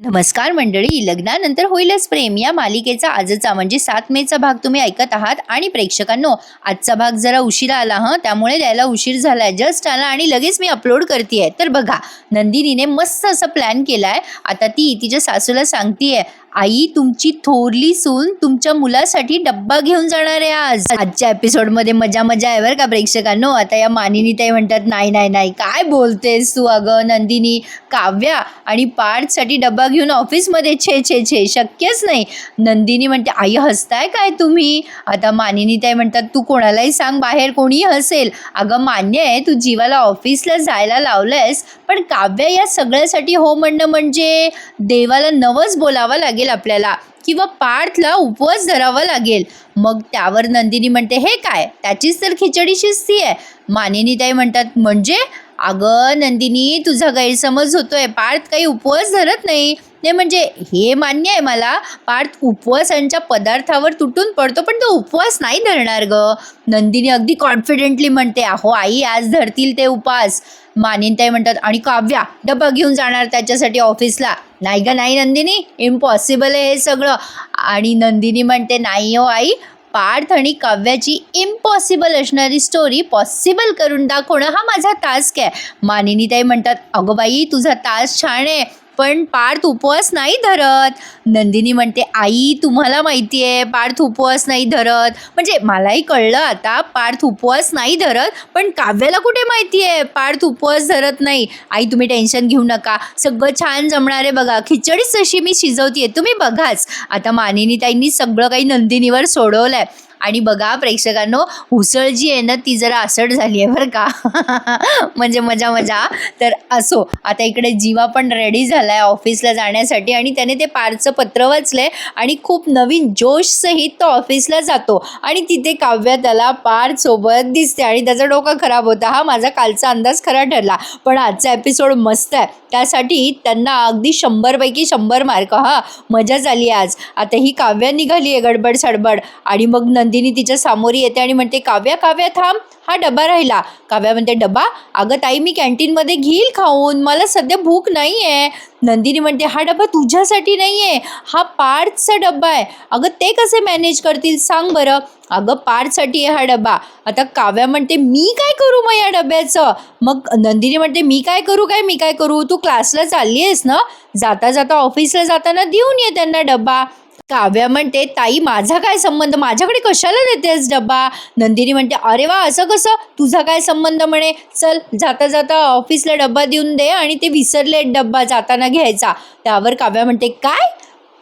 नमस्कार मंडळी लग्नानंतर होईलच प्रेम. या मालिकेचा आजचा म्हणजे सात मेचा भाग तुम्ही ऐकत आहात आणि प्रेक्षकांनो आजचा भाग जरा उशिरा आला हं? त्यामुळे द्यायला उशीर झालाय. जस्ट आला आणि लगेच मी अपलोड करते तर बघा नंदिनीने मस्त असं प्लॅन केला आहे आता ती तिच्या सासूला सांगतीये आई तुमची थोरली सून तुमच्या मुलासाठी डब्बा घेऊन जाणार आहे आज. आजच्या एपिसोडमध्ये मजा मजा आहे बरं का प्रेक्षकांनो. आता या मानिनी ताई म्हणतात नाही नाही नाही काय बोलतेस तू अगं नंदिनी? काव्या आणि पार्थसाठी डब्बा घेऊन ऑफिसमध्ये छे छे छे शक्यच नाही. नंदिनी म्हणते आई हसताय काय तुम्ही? आता मानिनी ताई म्हणतात तू कोणालाही सांग बाहेर कोणी हसेल. अगं मान्य आहे तू जीवाला ऑफिसला जायला लावलंयस पण काव्य या सगळ्यासाठी हो म्हणणं म्हणजे देवाला नवच बोलावं लागेल. लागेल आपल्याला. किंवा पार्थला उपवास धरावा लागेल. मग त्यावर नंदिनी म्हणते हे काय? त्याचीच तर खिचडी शिजती आहे. मानिनी ताई म्हणतात म्हणजे? अगं नंदिनी तुझा गैरसमज होतोय. पार्थ काही उपवास धरत नाही. नाही म्हणजे हे मान्य आहे मला. पार्थ उपवासांच्या पदार्थावर तुटून पडतो पण तो उपवास नाही धरणार ग. नंदिनी अगदी कॉन्फिडेंटली म्हणते अहो आई आज धरतील ते उपवास. मानिनताई म्हणतात आणि काव्या डबा घेऊन जाणार त्याच्यासाठी ऑफिसला. नाही ग नाही नंदिनी इम्पॉसिबल आहे हे सगळं. आणि नंदिनी म्हणते नाही हो आई पार्थ आणि काव्याची इम्पॉसिबल असणारी स्टोरी पॉसिबल करून दाखवणं हा माझा टास्क आहे. मानिनी ताई म्हणतात अगं बाई तुझा तास छान आहे. पण पार्थ उपवास नाही धरत. नंदिनी म्हणते आई तुम्हाला माहिती आहे पार्थ उपवास नाही धरत. म्हणजे मलाही कळलं आता पार्थ उपवास नाही धरत पण काव्याला कुठे माहिती आहे पार्थ उपवास धरत नाही. आई तुम्ही टेन्शन घेऊ नका. सगळं छान जमणार आहे बघा. खिचडीच तशी मी शिजवते तुम्ही बघाच. आता मानिनी ताईंनी सगळं काही नंदिनीवर सोडवलं आहे आणि बघा प्रेक्षकांनो उसळ जी आहे ना ती जरा असट झाली आहे बरं का. म्हणजे मजा मजा. तर असो आता इकडे जीवा पण रेडी झाला आहे ऑफिसला जाण्यासाठी आणि त्याने ते पारचं पत्र वाचलं आहे आणि खूप नवीन जोशसहित तो ऑफिसला जातो आणि तिथे काव्या त्याला पार सोबत दिसते आणि त्याचा डोका खराब होता. हा माझा कालचा अंदाज खरा ठरला पण आजचा एपिसोड मस्त आहे. त्यासाठी त्यांना अगदी शंभरपैकी शंभर मार्क हा मजा झाली आज. आता ही काव्या निघाली आहे गडबड सडबड. आणि मग नंदिनी तिच्या सामोरी येते आणि म्हणते काव्या काव्या थांब हा डबा राहिला. काव्या म्हणते डबा? अगं ताई मी कॅन्टीनमध्ये घेईल खाऊन. मला सध्या भूक नाही आहे नंदिनी म्हणते हा डबा तुझ्यासाठी नाही आहे हा पार्थचा डब्बा आहे. अगं ते कसे मॅनेज करतील? सांग बरं. अगं पार्थसाठी आहे हा डबा. आता काव्या म्हणते मी काय करू मग या डब्याचं? मग नंदिनी म्हणते मी काय करू काय मी काय करू? तू क्लासला चालली आहेस ना? जाता जाता ऑफिसला जाताना देऊन ये त्यांना डबा. काव्या म्हणते ताई माझा काय संबंध? माझ्याकडे कशाला देतेस डब्बा? नंदिनी म्हणते अरे वा असं कसं? तुझा काय संबंध म्हणे? चल जाता जाता ऑफिसला डब्बा देऊन दे आणि ते विसरले डब्बा जाताना घ्यायचा. त्यावर काव्या म्हणते काय?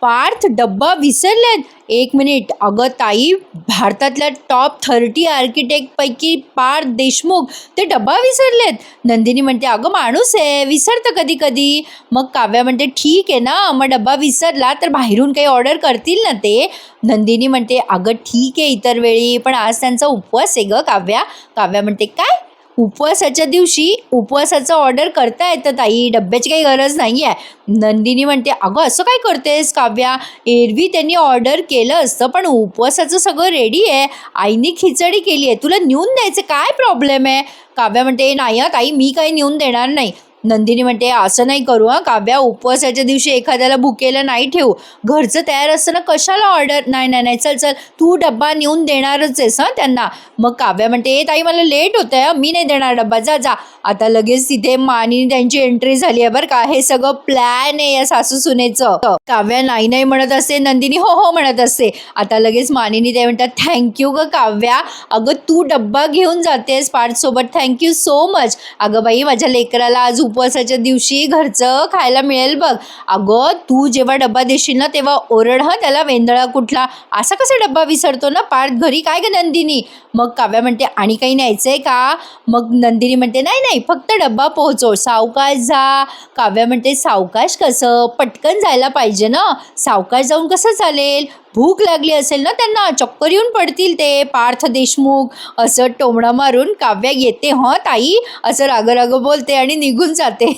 पार्थ डब्बा विसरलेत. एक मिनिट. अगं ताई भारतातल्या टॉप थर्टी आर्किटेक्टपैकी पार्थ देशमुख ते डब्बा विसरलेत. नंदिनी म्हणते अगं माणूस आहे विसरतं कधी कधी मग काव्या म्हणते ठीक आहे ना मग डब्बा विसरला तर बाहेरून काही ऑर्डर करतील ना ते. नंदिनी म्हणते अगं ठीक आहे इतर वेळी पण आज त्यांचा उपवास आहे गं काव्या. काव्या म्हणते काय? उपवासाच्या दिवशी उपवासाचं ऑर्डर करता येतं ताई. डब्याची काही गरज नाही आहे नंदिनी म्हणते अगं असं काय करतेस काव्या? एरवी त्यांनी ऑर्डर केलं असतं पण उपवासाचं सगळं रेडी आहे. आईने खिचडी केली आहे. तुला नेऊन द्यायचं काय प्रॉब्लेम आहे? काव्या म्हणते नाही हं ताई मी काही नेऊन देणार नाही. नंदिनी म्हणते असं नाही करू हां. काव्या उपवासाच्या दिवशी एखाद्याला भुकेला नाही ठेवू. घरचं तयार असताना कशाला ऑर्डर नाही नाही नाही. चल चल. तू डब्बा नेऊन देणारच आहेस हां त्यांना. मग काव्या म्हणते ए ताई मला लेट होतं आहे मी नाही देणार डब्बा. जा जा. आता लगेच तिथे मानिनी त्यांची एंट्री झाली आहे बरं का. हे सगळं प्लॅन आहे या सासू सुनेचं. काव्या नाही नाही म्हणत असते. नंदिनी हो हो म्हणत असते. आता लगेच मानिनी ते म्हणतात थँक्यू ग काव्या. अगं तू डब्बा घेऊन जातेस पार्टसोबत थँक्यू सो मच. अगं बाई माझ्या लेकराला आज उप उपवासाच्या दिवशी घरचं खायला मिळेल बघ. अगं तू जेव्हा डब्बा देशील ना तेव्हा ओरड हं त्याला वेंदळा कुठला? असा कसा डब्बा विसरतो ना पार्थ घरी काय ग नंदिनी? मग काव्या म्हणते आणि काही न्यायचं आहे का? मग नंदिनी म्हणते नाही नाही फक्त डब्बा पोहोचव सावकाश जा. काव्या म्हणते सावकाश कसं? पटकन जायला पाहिजे ना? सावकाश जाऊन कसं चालेल? भूक लागली असेल ना त्यांना चक्कर येऊन पडतील ते. पार्थ देशमुख असं टोमणं मारून काव्या येते हं ताई? असं राग बोलते आणि निघून जाते.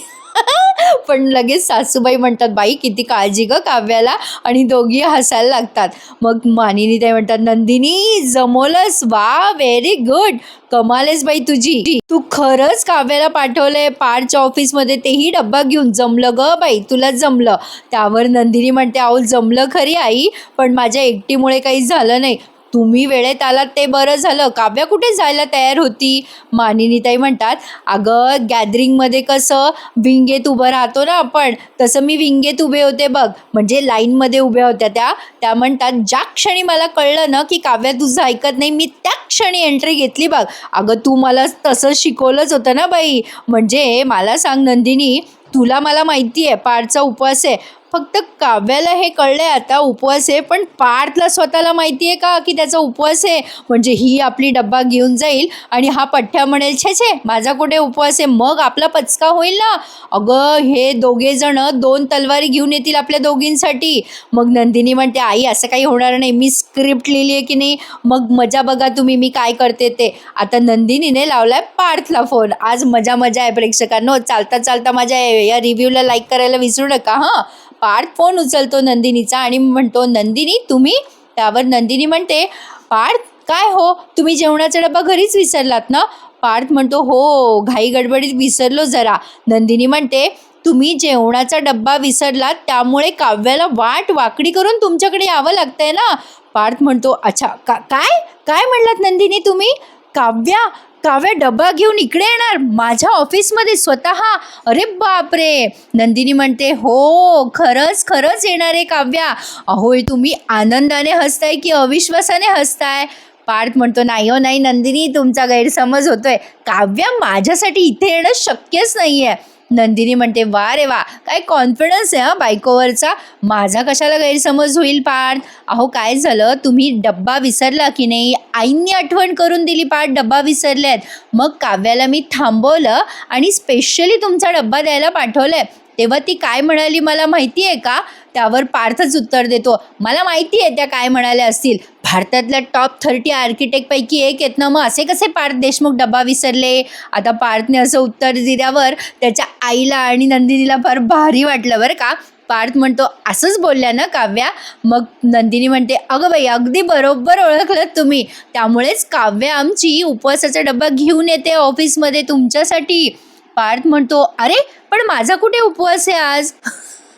पण लगेच सासूबाई म्हणतात बाई किती काळजी ग काव्याला. आणि दोघी हसायला लागतात. मग मानिनी ते म्हणतात नंदिनी जमवलंस. वा व्हेरी गुड कमालेस बाई तुझी. तू खरंच काव्याला पाठवलंय. पारच्या ऑफिसमध्ये तेही डब्बा घेऊन. जमलं ग बाई तुला जमलं. त्यावर नंदिनी म्हणते अहो जमलं खरी आई पण माझ्या एकटीमुळे काही झालं नाही. तुम्ही वेळेत आलात ते बरं झालं. काव्या कुठे जायला तयार होती? मानिनीताई म्हणतात अगं गॅदरिंगमध्ये कसं विंगेत उभं राहतो ना आपण तसं मी विंगेत उभे होते बघ. म्हणजे लाईनमध्ये उभ्या होत्या त्या. त्या म्हणतात ज्या क्षणी मला कळलं ना की काव्या तुझं ऐकत नाही मी त्या क्षणी एंट्री घेतली बघ. अगं तू मला तसं शिकवलंच होतं ना बाई. म्हणजे मला सांग नंदिनी तुला मला माहिती आहे पारचा उपवास आहे. फक्त काव्याला हे कळलंय आता उपवास आहे पण पार्थला स्वतःला माहिती आहे का की त्याचा उपवास आहे? म्हणजे ही आपली डब्बा घेऊन जाईल आणि हा पठ्ठ्या म्हणेल छे छे माझा कुठे उपवास आहे? मग आपला पचका होईल ना? अगं हे दोघे जण दोन तलवारी घेऊन येतील आपल्या दोघींसाठी. मग नंदिनी म्हणते आई असं काही होणार नाही. मी स्क्रिप्ट लिहिली आहे की नाही? मग मजा बघा तुम्ही मी काय करते ते. आता नंदिनीने लावलाय पार्थला फोन आज मजा मजा आहे प्रेक्षकांनो. चालता चालता माझ्या या रिव्ह्यूला लाईक करायला विसरू नका हां. पार्थ फोन उचलतो नंदिनीचा आणि म्हणतो नंदिनी तुम्ही? त्यावर नंदिनी म्हणते पार्थ काय हो? तुम्ही जेवणाचा डबा घरीच विसरलात ना? पार्थ म्हणतो हो घाई गडबडीत विसरलो जरा. नंदिनी म्हणते तुम्ही जेवणाचा डब्बा विसरलात त्यामुळे काव्याला वाट वाकडी करून तुमच्याकडे यावं लागतंय ना? पार्थ म्हणतो अच्छा का काय? काय म्हणलात नंदिनी तुम्ही? काव्या काव्या डबा घेऊन इकडे येणार? माझ्या ऑफिसमध्ये स्वतः? अरे बापरे! नंदिनी म्हणते हो खरंच खरंच येणार आहे काव्या. अहो तुम्ही आनंदाने हसताय की अविश्वासाने हसताय? पार्थ म्हणतो नाही हो नाही नंदिनी तुमचा गैरसमज होतोय. काव्या माझ्यासाठी इथे येणं शक्यच नाही आहे नंदिनी म्हणते वा रे वा काय कॉन्फिडन्स आहे हा बायकोवरचा? माझा कशाला गैरसमज होईल पार्थ अहो काय झालं? तुम्ही डब्बा विसरला की नाही? आईंनी आठवण करून दिली पार्थ डब्बा विसरल्यात मग काव्याला मी थांबवलं आणि स्पेशली तुमचा डब्बा द्यायला पाठवलंय. तेव्हा ती काय म्हणाली मला माहिती आहे का? त्यावर पार्थच उत्तर देतो. मला माहिती आहे त्या काय म्हणाल्या असतील. भारतातल्या टॉप थर्टी आर्किटेक्टपैकी एक आहेत ना मग असे कसे पार्थ देशमुख डब्बा विसरले? आता पार्थने असं उत्तर दिल्यावर त्याच्या आईला आणि नंदिनीला फार भारी वाटलं बरं का. पार्थ म्हणतो असंच बोलल्या ना काव्या? मग नंदिनी म्हणते अगं बाई अगदी बरोबर ओळखलं तुम्ही. त्यामुळेच काव्या आमची उपवासाचा डब्बा घेऊन येते ऑफिसमध्ये तुमच्यासाठी. पार्थ म्हणतो अरे पण माझा कुठे उपवास आहे आज?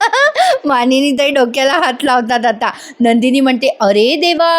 मानिनी ताई डोक्याला हात लावतात आता. नंदिनी म्हणते अरे देवा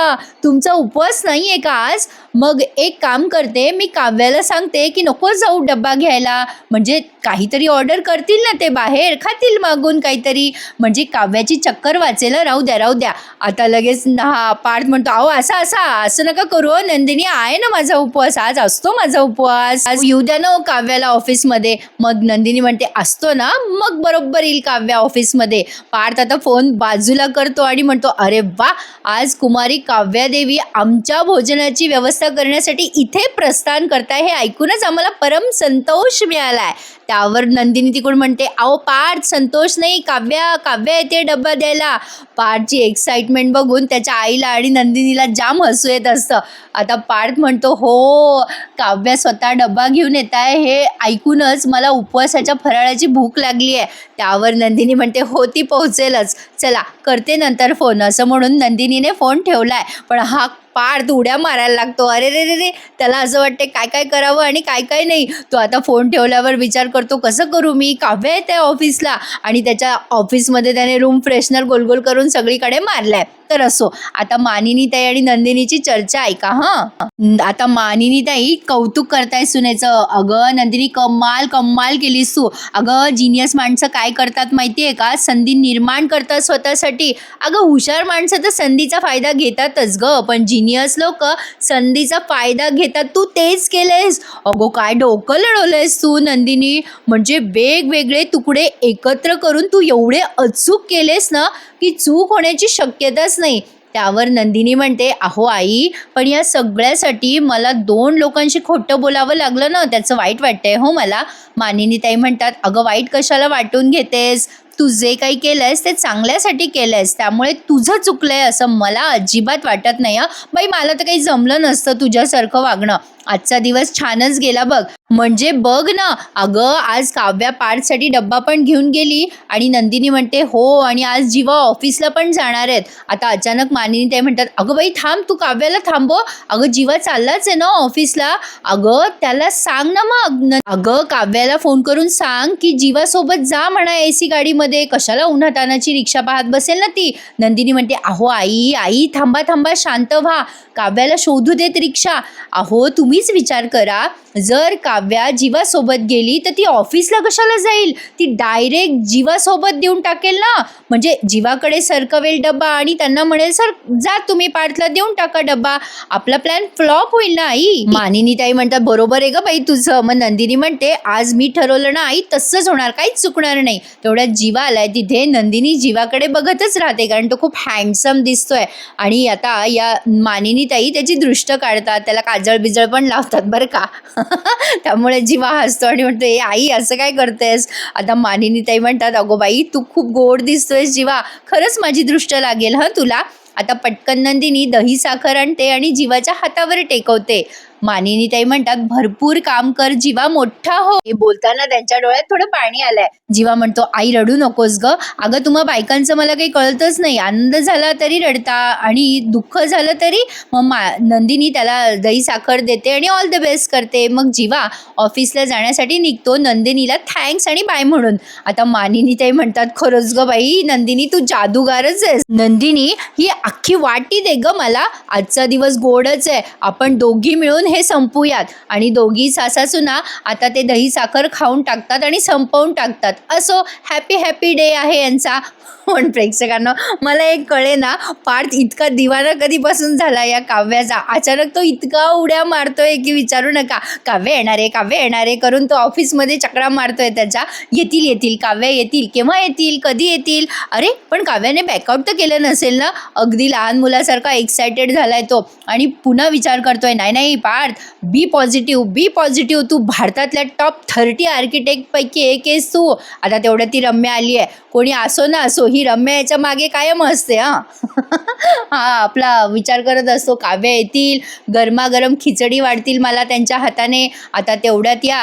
तुमचा उपवास नाही आहे का आज? मग एक काम करते मी काव्याला सांगते की नको जाऊ डब्बा घ्यायला. म्हणजे काहीतरी ऑर्डर करतील ना ते बाहेर खातील मागून काहीतरी. म्हणजे काव्याची चक्कर वाचेल राहू द्या राहू द्या. आता लगेच हा पार्थ म्हणतो अहो असा असा असं नका करू हो, नंदिनी आहे ना माझा उपवास आज असतो माझा उपवास. आज येऊ द्या ना हो काव्याला ऑफिसमध्ये मग नंदिनी म्हणते असतो ना. मग बरोबर येईल काव्या ऑफिसमध्ये पार्थ आता फोन बाजूला करतो आणि म्हणतो अरे वा आज कुमारी काव्यादेवी आमच्या भोजनाची व्यवस्था करण्यासाठी इथे प्रस्थान करताय हे ऐकूनच आम्हाला परम संतोष मिळालाय. त्यावर नंदिनी तिकडून म्हणते अहो पार्थ संतोष नाही काव्या काव्या येते डब्बा द्यायला. पार्थची एक्साइटमेंट बघून त्याच्या आईला आणि नंदिनीला जाम हसू येत असतं. आता पार्थ म्हणतो हो काव्या स्वतः डब्बा घेऊन येत आहे हे ऐकूनच मला उपवासाच्या फराळाची भूक लागली आहे. त्यावर नंदिनी म्हणते हो ती पोहोचेलच. चला करते नंतर फोन असं म्हणून नंदिनीने फोन ठेवलाय. पण हा पार्थ उड्या मारायला लागतो. अरे रे रे रे त्याला असं वाटते काय काय करावं आणि काय काय नाही. तो आता फोन ठेवल्यावर विचार करतो कसं करू मी? काव्य येते ऑफिसला आणि त्याच्या ऑफिसमध्ये त्याने रूम फ्रेशनर गोलगोल करून सगळीकडे मारलाय. तर असो. आता मानिनी ताई आणि नंदिनीची चर्चा ऐका हं. आता मानिनी ताई कौतुक करताय सुनेचं. अगं नंदिनी कमाल कमाल केलीस तू. अगं जिनियस माणसं काय करतात माहितीये का? संधी निर्माण करतात स्वतःसाठी. अगं हुशार माणसं तर संधीचा फायदा घेतातच ग. पण जिनियस लोक संधीचा फायदा घेतात. तू तेच केलेस अगो काय डोकं लढवलंयस तू नंदिनी. म्हणजे वेगवेगळे तुकडे एकत्र करून तू एवढे अचूक केलेस ना की चूक होण्याची शक्यताच नाही. त्यावर नंदिनी म्हणते अहो आई पण या सगळ्यासाठी मला दोन लोकांशी खोटं बोलावं लागलं ना त्याचं वाईट वाटतंय हो मला. मानिनी ताई म्हणतात अगं वाईट कशाला वाटून घेतेस? तू जे काही केलंयस ते चांगल्यासाठी केलंयस. त्यामुळे तुझं चुकलंय असं मला अजिबात वाटत नाही हां. बाई मला तर काही जमलं नसतं तुझ्यासारखं वागणं. आजचा दिवस छानच गेला बघ. म्हणजे बघ ना अगं आज काव्या पार्टसाठी डब्बा पण घेऊन गेली आणि नंदिनी म्हणते हो आणि आज जीवा ऑफिसला पण जाणार आहेत. आता अचानक मानिनी ते म्हणतात अगं बाई थांब तू काव्याला थांबव हो. अगं जीवा चाललाच आहे ना ऑफिसला. अगं त्याला सांग ना मग. न- अगं काव्याला फोन करून सांग की जीवासोबत जा म्हणा ए सी गाडीमध्ये. कशाला उन्हातानाची रिक्षा पाहत बसेल ना ती? नंदिनी म्हणते अहो आई आई थांबा थांबा शांत व्हा. काव्याला शोधू देत रिक्षा. अहो तुम्हीच विचार करा. जर काव्या जीवासोबत गेली तर ती ऑफिसला कशाला जाईल? ती डायरेक्ट जीवासोबत देऊन टाकेल ना? म्हणजे जीवाकडे सरकवेल डब्बा आणि त्यांना म्हणेल सर जा तुम्ही पार्थला देऊन टाका डब्बा. आपला प्लॅन फ्लॉप होईल ना आई? मानिनी ताई म्हणतात बरोबर आहे ग बाई तुझं. मग नंदिनी म्हणते आज मी ठरवलं ना आई तसंच होणार. काहीच चुकणार नाही. तेवढ्यात जीवा आलाय तिथे. नंदिनी जीवाकडे बघतच राहते कारण तो खूप हँडसम दिसतोय. आणि आता या मानिनी ताई त्याची दृष्ट काढतात. त्याला काजळ बिजळ पण लावतात बरं का. त्यामुळे जीवा हसतो आणि म्हणतो ए आई असं काय करतेस? आता मानिनी ताई म्हणतात अगो बाई तू खूप गोड दिसतोयस जीवा. खरंच माझी दृष्ट लागेल हं तुला? आता पटकन नंदिनी दही साखर आणते आणि जीवाच्या हातावर टेकवते. मानिनी ताई म्हणतात भरपूर काम कर जीवा मोठा हो. हे बोलताना त्यांच्या डोळ्यात थोडं पाणी आलंय. जीवा म्हणतो आई रडू नकोस ग. अगं तुम्हा बायकांचं मला काही कळतच नाही. आनंद झाला तरी रडता आणि दुःख झालं तरी मग मा नंदिनी त्याला दही साखर देते आणि ऑल द बेस्ट करते. मग जीवा ऑफिसला जाण्यासाठी निघतो नंदिनीला थँक्स आणि बाय म्हणून. आता मानिनी ताई म्हणतात खरंच ग बाई नंदिनी तू जादूगारच आहेस. नंदिनी ही अख्खी वाटी दे ग मला. आजचा दिवस गोडच आहे. आपण दोघी मिळून हे संपूयात. आणि दोघी सासासुना आता ते दही साखर खाऊन टाकतात आणि संपवून टाकतात. असो हॅपी हॅपी डे आहे यांचा. पण प्रेक्षकांना मला एक कळे ना पार्थ इतका दिवाना कधीपासून झाला या काव्याचा? अचानक तो इतका उड्या मारतोय की विचारू नका. काव्य येणार आहे काव्य येणार आहे करून तो ऑफिसमध्ये चक्रा मारतोय त्याच्या येतील येतील काव्य येतील. केव्हा येतील? कधी येतील? अरे पण काव्याने बॅकआउट तर केलं नसेल ना? अगदी लहान मुलासारखा एक्सायटेड झालाय तो. आणि पुन्हा विचार करतोय नाही नाही Parth be positive be positive तू भारतातल्या टॉप थर्टी आर्किटेक्टपैकी एक आहेस तू. आता तेवढ्या ती रम्या आली आहे कोणी असो ना असो ही रम्या याच्या मागे कायम असते हां. हा आपला विचार करत असतो काव्य येतील गरमागरम खिचडी वाढतील मला त्यांच्या हाताने. आता तेवढ्यात या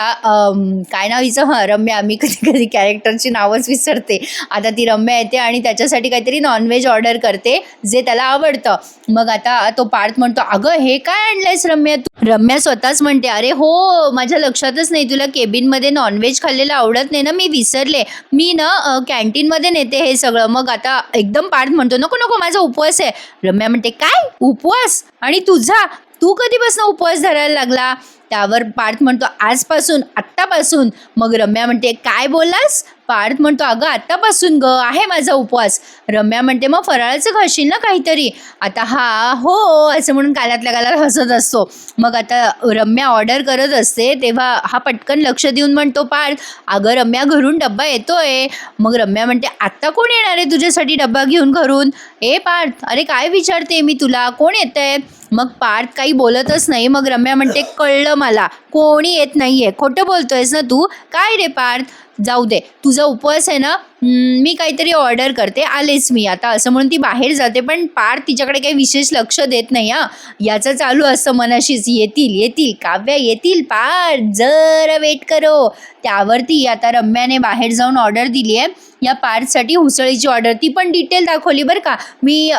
काय नाव हिचं? हां रम्या मी कधी कधी कॅरेक्टरची नावच विसरते. आता ती रम्या येते आणि त्याच्यासाठी काहीतरी नॉनव्हेज ऑर्डर करते जे त्याला आवडतं. मग आता तो पार्थ म्हणतो अगं हे काय आणलंयस रम्या तू? रम्या स्वतःच म्हणते अरे हो माझ्या लक्षातच नाही तुला केबिनमध्ये नॉनव्हेज खाल्लेलं आवडत नाही ना मी विसरले. मी ना कॅन्टीनमध्ये नेते हे सगळं. मग आता एकदम पार्थ म्हणतो नको नको माझा उपवास आहे. रम्या म्हणते काय? उपवास? आणि तुझा? तू कधीपासून उपवास धरायला लागला? त्यावर पार्थ म्हणतो आजपासून आत्तापासून. मग रम्या म्हणते काय बोललास? पार्थ म्हणतो अगं आत्तापासून ग आहे माझा उपवास. रम्या म्हणते मग फराळाचं खाशील ना काहीतरी? आता हा हो असं म्हणून कालातल्या कालात हसत असतो. मग आता रम्या ऑर्डर करत असते तेव्हा हा पटकन लक्ष देऊन म्हणतो पार्थ अगं रम्या घरून डब्बा येतोय. मग रम्या म्हणते आत्ता कोण येणार आहे तुझ्यासाठी डब्बा घेऊन घरून? ए पार्थ अरे काय विचारते मी तुला? कोण येतंय? मग पार्थ काही बोलतच नाही. मग रम्या म्हणते कळलं मला कोणी येत नाहीये. खोटं बोलतोयस ना तू? काय रे पार्थ? जाऊ दे. तुझा उपवास आहे ना मी काहीतरी ऑर्डर करते. आलेच मी आता. असं म्हणून ती बाहेर जाते पण पार तिच्याकडे काही विशेष लक्ष देत नाही हा. याचं चालू असं मनाशीच. येतील येतील. काव्या येतील. पार जरा वेट करो. त्यावरती आता रम्याने बाहेर जाऊन ऑर्डर दिली आहे. या पार्थसाठी उसळीची ऑर्डर ती पण डिटेल दाखवली बरं का. मी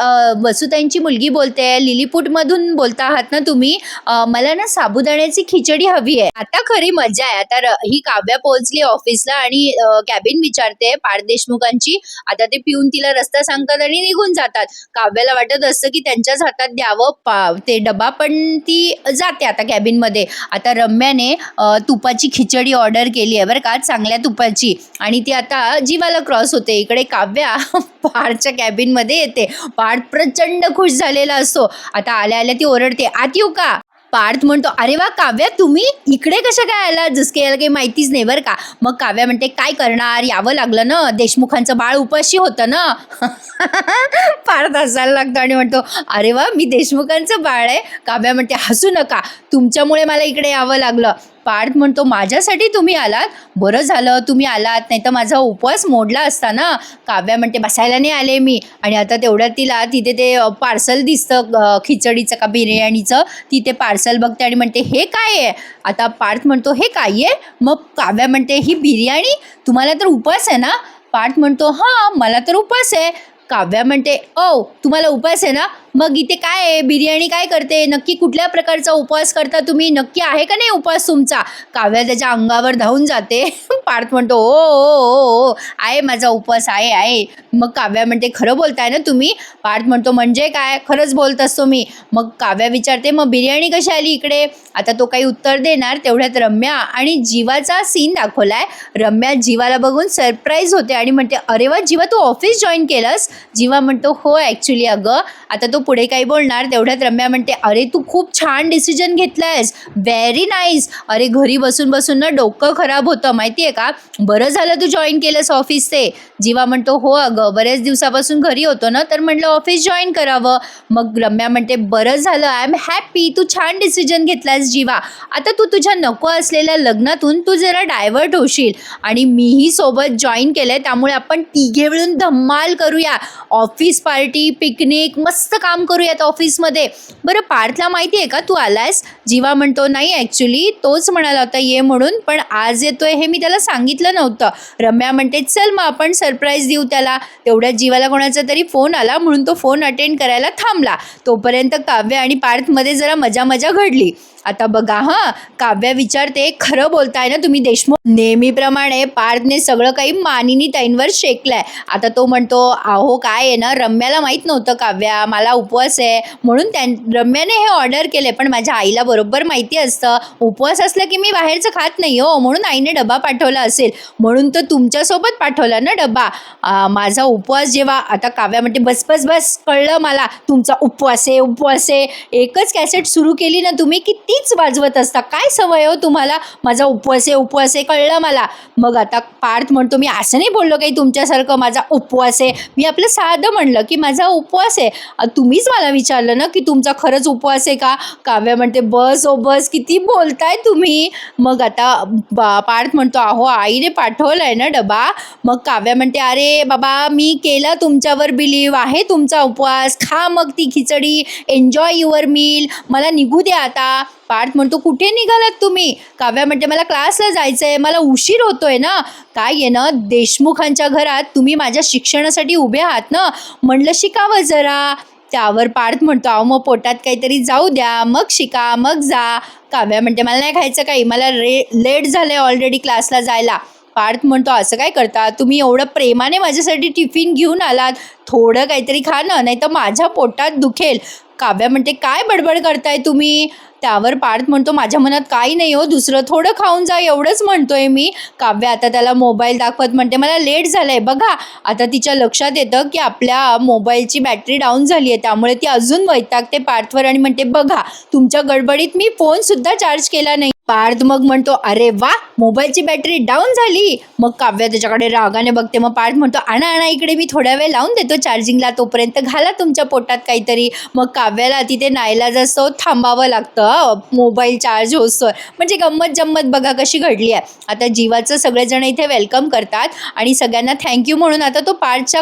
वसुताईंची मुलगी बोलते लिलीपूटमधून बोलता आहात ना तुम्ही. मला ना साबुदाण्याची खिचडी हवी आहे. आता खरी मजा आहे. आता र- ही काव्या पोहोचली ऑफिसला आणि कॅबिन विचारते. पार देशमुखांची आता ते पिऊन तिला रस्ता सांगतात आणि निघून जातात. काव्याला वाटत असतं की त्यांच्याच हातात द्यावं पा ते डबा पण ती जाते आता कॅबिनमध्ये. आता रम्याने तुपाची खिचडी ऑर्डर केली आहे बरं का चांगल्या तुपाची. आणि ती आता जीवाला क्रॉस होते. इकडे काव्या पहाडच्या कॅबिनमध्ये येते. पार प्रचंड खुश झालेला असतो. आता आल्या आल्या ती ओरडते आत येऊ का? पार्थ म्हणतो अरे वा काव्या तुम्ही इकडे कशा काय आला? जसं याला काही माहितीच नाही बरं का. मग काव्या म्हणते काय करणार? यावं लागलं ना? देशमुखांचं बाळ उपाशी होतं ना? पार्थ हसायला लागतो आणि म्हणतो अरे वा मी देशमुखांचं बाळ आहे. काव्या म्हणते हसू नका. तुमच्यामुळे मला इकडे यावं लागलं. पार्थ म्हणतो माझ्यासाठी तुम्ही आलात. बरं झालं तुम्ही आलात. नाही तर माझा उपवास मोडला असता ना. काव्या म्हणते बसायला नाही आले मी. आणि आता तेवढ्यात तिला तिथे ते पार्सल दिसतं खिचडीचं का बिर्याणीचं. तिथे पार्सल बघते आणि म्हणते हे काय आहे? आता पार्थ म्हणतो हे काय आहे? मग काव्या म्हणते ही बिर्याणी? तुम्हाला तर उपवास आहे ना? पार्थ म्हणतो हां मला तर उपवास आहे. काव्या म्हणते ओ तुम्हाला उपवास आहे ना? मग इथे काय आहे? बिर्याणी काय करते? नक्की कुठल्या प्रकारचा उपवास करता तुम्ही? नक्की आहे का नाही उपवास तुमचा? काव्या त्याच्या अंगावर धावून जाते. पार्थ म्हणतो ओ ओ ओ आहे माझा उपवास आहे आहे. मग काव्या म्हणते खरं बोलताय ना तुम्ही? पार्थ म्हणतो म्हणजे काय? खरंच बोलत असतो मी. मग काव्या विचारते मग बिर्याणी कशी आली इकडे? आता तो काही उत्तर देणार तेवढ्यात रम्या आणि जीवाचा सीन दाखवलाय. रम्या जीवाला बघून सरप्राईज होते आणि म्हणते अरे वा जीवा तू ऑफिस जॉईन केलंस? जीवा म्हणतो हो ॲक्च्युली अगं. आता तो पुढे काही बोलणार तेवढ्यात रम्या म्हणते अरे तू खूप छान डिसिजन घेतलायस. व्हेरी नाईस अरे घरी बसून बसून ना डोकं खराब होतं माहिती आहे का? बरं झालं तू जॉईन केलंस ऑफिस ते जीवा म्हणतो हो अगं बऱ्याच दिवसापासून घरी होतो ना तर म्हटलं ऑफिस जॉईन करावं. मग रम्या म्हणते बरं झालं आय एम हॅपी तू छान डिसिजन घेतलास जीवा. आता तू तुझ्या नको असलेल्या लग्नातून तू जरा डायव्हर्ट होशील. आणि मीही सोबत जॉईन केलं आहे त्यामुळे आपण तिघे मिळून धम्माल करूया. ऑफिस पार्टी पिकनिक मस्त काम करूयात ऑफिसमध्ये. बरं पार्थला माहिती आहे का? तू आलायस? जीवा म्हणतो नाही ॲक्च्युली तोच म्हणाला होता ये म्हणून. पण आज येतोय हे मी त्याला सांगितलं नव्हतं. रम्या म्हणते चल मग आपण सरप्राईज देऊ त्याला. तेवढ्यात जीवाला कोणाचा तरी फोन आला म्हणून तो फोन अटेंड करायला थांबला. तोपर्यंत काव्य आणि पार्थमध्ये जरा मजा मजा घडली. आता बघा हां काव्या विचारते खरं बोलताय ना तुम्ही देशमुख? नेहमीप्रमाणे पार्थने सगळं काही मानिनी ताईंवर शेकलंय. आता तो म्हणतो अहो काय आहे ना रम्याला माहीत नव्हतं काव्या. मला उपवास आहे. म्हणून त्यां रम्याने हे ऑर्डर केले पण माझ्या आईला बरोबर माहिती असतं. उपवास असलं की मी बाहेरचं खात नाही हो. म्हणून आईने डबा पाठवला असेल. म्हणून तर तुमच्यासोबत पाठवला ना डबा? माझा उपवास जेव्हा आता काव्या म्हणते बस बस बस कळलं मला. तुमचा उपवास आहे उपवास आहे. एकच कॅसेट सुरू केली ना तुम्ही की तीच वाजवत असता. काय सवय हो तुम्हाला? माझा उपवास आहे उपवास आहे कळलं मला. मग आता पार्थ म्हणतो मी असं नाही बोललो काही तुमच्यासारखं. माझा उपवास आहे. मी आपलं साधं म्हणलं की माझा उपवास आहे. तुम तुम्हीच मला विचारलं ना की तुमचा खरंच उपवास आहे का? काव्या म्हणते बस ओ बस किती बोलताय तुम्ही? मग आता बा पार्थ म्हणतो अहो आईने पाठवलं आहे ना डबा. मग काव्या म्हणते अरे बाबा मी केलं तुमच्यावर बिलीव आहे तुमचा उपवास. खा मग ती खिचडी. एन्जॉय युअर मील मला निघू द्या आता. पार्थ म्हणतो कुठे निघालात तुम्ही? काव्या म्हणते मला क्लासला जायचं आहे मला उशीर होतोय ना. काय आहे ना देशमुखांच्या घरात तुम्ही माझ्या शिक्षणासाठी उभे आहात ना? म्हणलं शिकावं जरा. त्यावर पार्थ म्हणतो अहो मग पोटात काहीतरी जाऊ द्या मग शिका मग जा. काव्या म्हणते मला नाही खायचं काही मला रे लेट झालं आहे ऑलरेडी क्लासला जायला. पार्थ म्हणतो असं काय करता? तुम्ही एवढं प्रेमाने माझ्यासाठी टिफिन घेऊन आलात. थोडं काहीतरी खा ना नाही तर माझ्या पोटात दुखेल. काव्या म्हणते काय बडबड करताय तुम्ही? त्यावर पार्थ म्हणतो माझ्या मनात काही नाही हो दुसरं थोडं खाऊन जा एवढंच म्हणतोय मी. काव्य आता त्याला मोबाईल दाखवत म्हणते मला लेट झालं आहे बघा. आता तिच्या लक्षात येतं की आपल्या मोबाईलची बॅटरी डाऊन झाली आहे त्यामुळे ती अजून वैतागते पार्थवर आणि म्हणते बघा तुमच्या गडबडीत मी फोनसुद्धा चार्ज केला नाही. पार्थ मग म्हणतो अरे वा मोबाईलची बॅटरी डाऊन झाली. मग काव्य त्याच्याकडे रागाने बघते. मग पार्थ म्हणतो आणा आणा इकडे मी थोड्या वेळ लावून देतो चार्जिंगला तोपर्यंत घाला तुमच्या पोटात काहीतरी. मग काव्याला तिथे नाईलाज असतो थांबावं लागतं मोबाईल चार्ज होतोय म्हणजे गंमत जम्मत बघा कशी घडली आहे. आता जीवाचं सगळेजण इथे वेलकम करतात आणि सगळ्यांना थँक्यू म्हणून आता तो पार्थच्या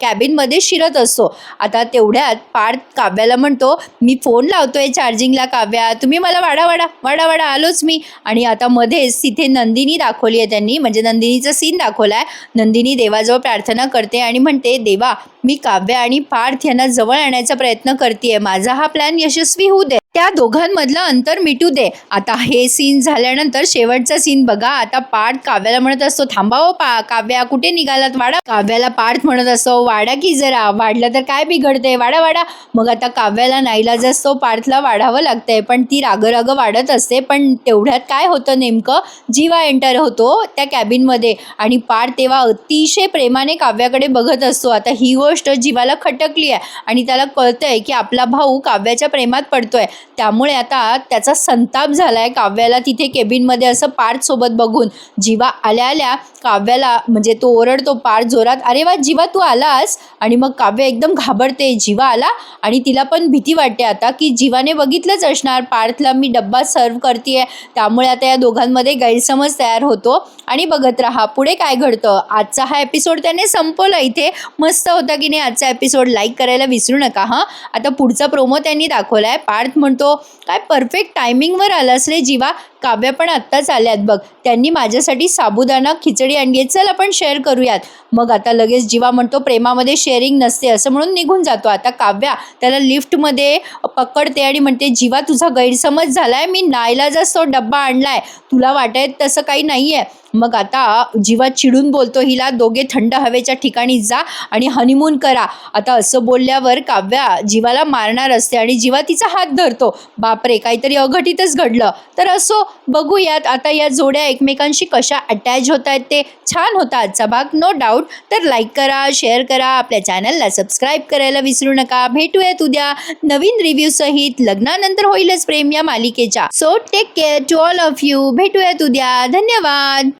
कॅबिनमध्ये शिरत असतो. आता तेवढ्यात पार्थ काव्याला म्हणतो मी फोन लावतोय चार्जिंगला काव्या तुम्ही मला वाडा वाडा वाडा वाडा आलोच मी. आणि आता मध्येच तिथे नंदिनी दाखवली आहे त्यांनी. म्हणजे नंदिनीचा सीन दाखवला आहे नंदिनी देवाजवळ प्रार्थना करते आणि म्हणते देवा मी काव्य आणि पार्थ यांना जवळ आणण्याचा प्रयत्न करते माझा हा प्लॅन यशस्वी होऊ दे. त्या दोघांमधलं अंतर मिटू दे. आता हे सीन झाल्यानंतर शेवटचा सीन बघा. आता पार्थ काव्याला म्हणत असतो थांबावं हो पा काव्या कुठे निघालात? वाडा. काव्याला पार्थ म्हणत असतो वाडा की जरा वाढलं तर काय बिघडतंय? वाडा वाडा. मग आता काव्याला नाईलाज असतो पार्थला वाढावं लागतंय पण ती राग वाढत असते. पण तेवढ्यात काय होतं नेमकं? जीवा एंटर होतो त्या कॅबिनमध्ये आणि पार्थ तेव्हा अतिशय प्रेमाने काव्याकडे बघत असतो. आता ही गोष्ट जीवाला खटकली आहे आणि त्याला कळतंय की आपला भाऊ काव्याच्या प्रेमात पडतोय. त्यामुळे आता त्याचा संताप झाला आहे काव्याला तिथे केबिनमध्ये असं पार्थ सोबत बघून. जीवा आल्या आल्या काव्याला म्हणजे तो ओरडतो पार्थ जोरात अरे वा जीवा तू आलास. आणि मग काव्य एकदम घाबरते जीवा आला? आणि तिला पण भीती वाटते आता की जीवाने बघितलंच असणार. पार्थला मी डब्बा सर्व करते त्यामुळे आता या दोघांमध्ये गैरसमज तयार होतो. आणि बघत राहा पुढे काय घडतं? आजचा हा एपिसोड त्याने संपवला इथे. मस्त होता की नाही आजचा एपिसोड लाईक करायला विसरू नका हां? आता पुढचा प्रोमो त्यांनी दाखवला आहे पार्थ म्हणतो काय परफेक्ट टायमिंगवर आलास रे जीवा? काव्या पण आत्ताच आल्यात बघ. त्यांनी माझ्यासाठी साबुदाणा खिचडी आणली आहे चल आपण शेअर करूयात. मग आता लगेच जीवा म्हणतो प्रेमामध्ये शेअरिंग नसते. असं म्हणून निघून जातो. आता काव्या त्याला लिफ्टमध्ये पकडते आणि म्हणते जीवा तुझा गैरसमज झालाय. मी नाईलाजाच तो डब्बा आणलाय. तुला वाटायत तसं काही नाही आहे मग आता जीवा चिडून बोलतो हिला दोघे थंड हवेच्या ठिकाणी जा आणि हनीमून करा. आता असं बोलल्यावर काव्या जीवाला मारणार असते आणि जीवा तिचा हात धरतो. बापरे काहीतरी अघटितच घडलं. तर असो बघूयात आता या जोड्या एकमेकांशी कशा अटॅच होत आहेत ते. छान होता आजचा भाग नो डाऊट तर लाईक करा शेअर करा आपल्या चॅनलला सबस्क्राईब करायला विसरू नका. भेटूयात उद्या नवीन रिव्ह्यू सहित. लग्नानंतर होईलच प्रेम या मालिकेच्या. So take care to all of you भेटूयात उद्या. धन्यवाद.